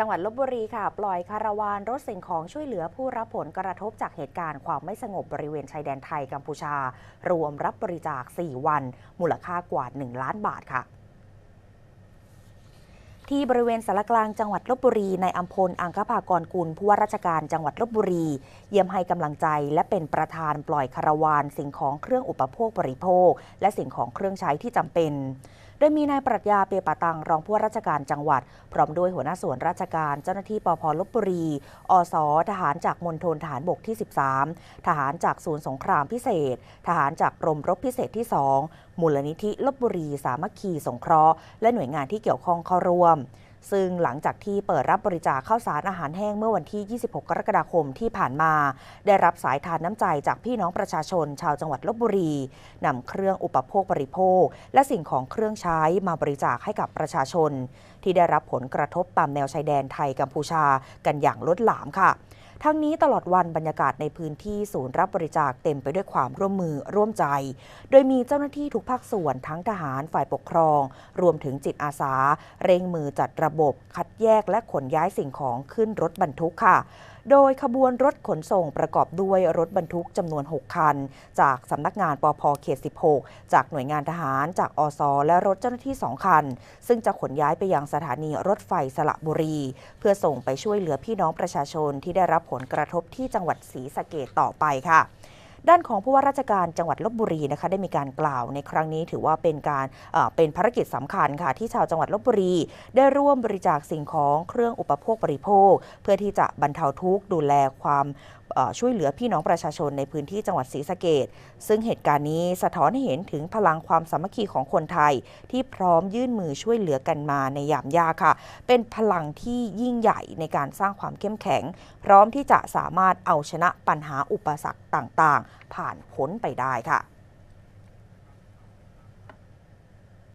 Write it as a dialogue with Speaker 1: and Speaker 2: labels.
Speaker 1: จังหวัดลบบุรีค่ะ ปล่อยคาราวานรถสิ่งของช่วยเหลือผู้รับผลกระทบจากเหตุการณ์ความไม่สงบบริเวณชายแดนไทยกัมพูชา รวมรับบริจาค 4 วัน มูลค่ากว่า 1 ล้านบาทค่ะที่บริเวณสารกลางจังหวัดลบบุรีในอัมพลอังคภากรกุลผู้ว่าราชการจังหวัดลบบุรี เยี่ยมให้กำลังใจ และเป็นประธานปล่อยคาราวานสิ่งของเครื่องอุปโภคบริโภค และสิ่งของเครื่องใช้ที่จำเป็น โดยมีนายปรัชญาเปียปะตังรองผู้ว่าราชการจังหวัด พร้อมด้วยหัวหน้าส่วนราชการเจ้าหน้าที่ปพลบบุรี อส ทหารจากมณฑลฐานบกที่ 13 ทหารจากศูนย์สงครามพิเศษ ทหารจากกรมรบพิเศษที่ 2 มูลนิธิลบบุรี สามัคคีสงเคราะห์และหน่วยงานที่เกี่ยวข้องเข้าร่วม ซึ่งหลังจากที่เปิดรับบริจาคข้าวสารอาหารแห้งเมื่อวันที่ 26 กรกฎาคมที่ผ่านมา ได้รับสายทานน้ำใจจากพี่น้องประชาชนชาวจังหวัดลบบุรีนำเครื่องอุปโภคบริโภค และสิ่งของเครื่องใช้มาบริจาคให้กับประชาชน ที่ได้รับผลกระทบตามแนวชายแดนไทยกัมพูชากันอย่างล้นหลามค่ะ ทั้งนี้ตลอดวันบรรยากาศในพื้นที่ศูนย์รับบริจาคเต็มไปด้วยความร่วมมือร่วมใจ โดยมีเจ้าหน้าที่ทุกภาคส่วนทั้งทหารฝ่ายปกครอง รวมถึงจิตอาสา เร่งมือจัดระบบ คัดแยกและขนย้ายสิ่งของขึ้นรถบรรทุกค่ะ โดยขบวนรถขนส่งประกอบด้วยรถบรรทุกจำนวน 6 คัน จากสำนักงานปพเขต 16 จากหน่วยงานทหาร จากอสและรถเจ้าหน้าที่ 2 คัน ซึ่งจะขนย้ายไปยังสถานีรถไฟสระบุรี เพื่อส่งไปช่วยเหลือพี่น้องประชาชนที่ได้รับผลกระทบที่จังหวัดศรีสะเกดต่อไปค่ะ ด้านของผู้ว่าราชการจังหวัดลบบุรีนะคะได้มีการกล่าวในครั้งนี้ถือว่าเป็นการเป็นภารกิจสำคัญค่ะที่ชาวจังหวัดลบบุรี ได้ร่วมบริจาคสิ่งของเครื่องอุปโภคบริโภค เพื่อที่จะบรรเทาทุกข์ดูแลความ ช่วยเหลือพี่น้องประชาชนในพื้นที่จังหวัดศรีสะเกดซึ่งเหตุการณ์นี้สะท้อนให้เห็นถึงพลังความสามัคคีของคนไทย ที่พร้อมยื่นมือช่วยเหลือกันมาในยามยากค่ะ เป็นพลังที่ยิ่งใหญ่ในการสร้างความเข้มแข็ง พร้อมที่จะสามารถเอาชนะปัญหาอุปสรรคต่างๆ ผ่านพ้นไปได้ค่ะ